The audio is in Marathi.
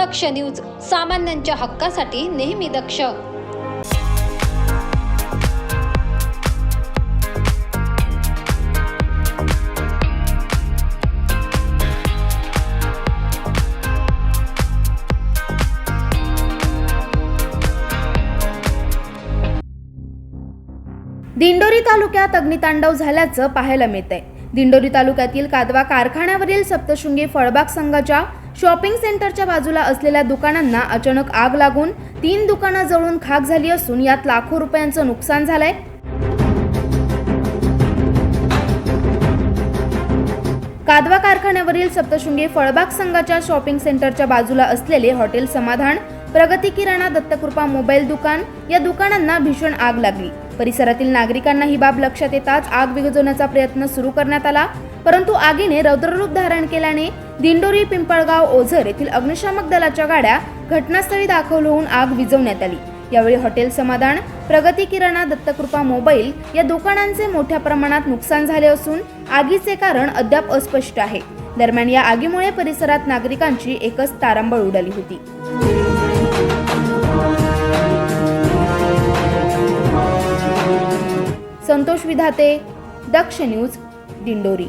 दक्ष न्यूज सामान्यांच्या हक्कासाठी नेहमी दक्ष. दिंडोरी तालुक्यात अग्नितांडव झाल्याचं पाहायला मिळतंय. दिंडोरी तालुक्यातील कादवा कारखान्यावरील सप्तशृंगी फळबाग संघाच्या शॉपिंग सेंटरच्या बाजूला असलेल्या दुकानांना अचानक आग लागून तीन दुकानं जळून खाक झाली असून यात लाखो रुपयांचं नुकसान झालंय. कादवा कारखान्यावरील सप्तशृंगी फळबाग संघाच्या शॉपिंग सेंटरच्या बाजूला असलेले हॉटेल समाधान प्रगती किराणा दत्तकृपा मोबाईल दुकान या दुकानांना भीषण आग लागली. परिसरातील नागरिकांना ही बाब लक्षात येताच आग विझवण्याचा प्रयत्न सुरू करण्यात आला. परंतु आगीने रौद्ररूप धारण केल्याने दिंडोरी पिंपळगाव ओझर येथील अग्निशामक दलाच्या गाड्या घटनास्थळी दाखल होऊन आग विझवण्यात आली. यावेळी हॉटेल समाधान प्रगती किराणा दत्तकृपा मोबाईल या दुकानांचे मोठ्या प्रमाणात नुकसान झाले असून आगीचे कारण अद्याप अस्पष्ट आहे. दरम्यान या आगीमुळे परिसरात नागरिकांची एकच तारांबळ उडाली होती. संतोष विधाते दक्ष न्यूज दिंडोरी.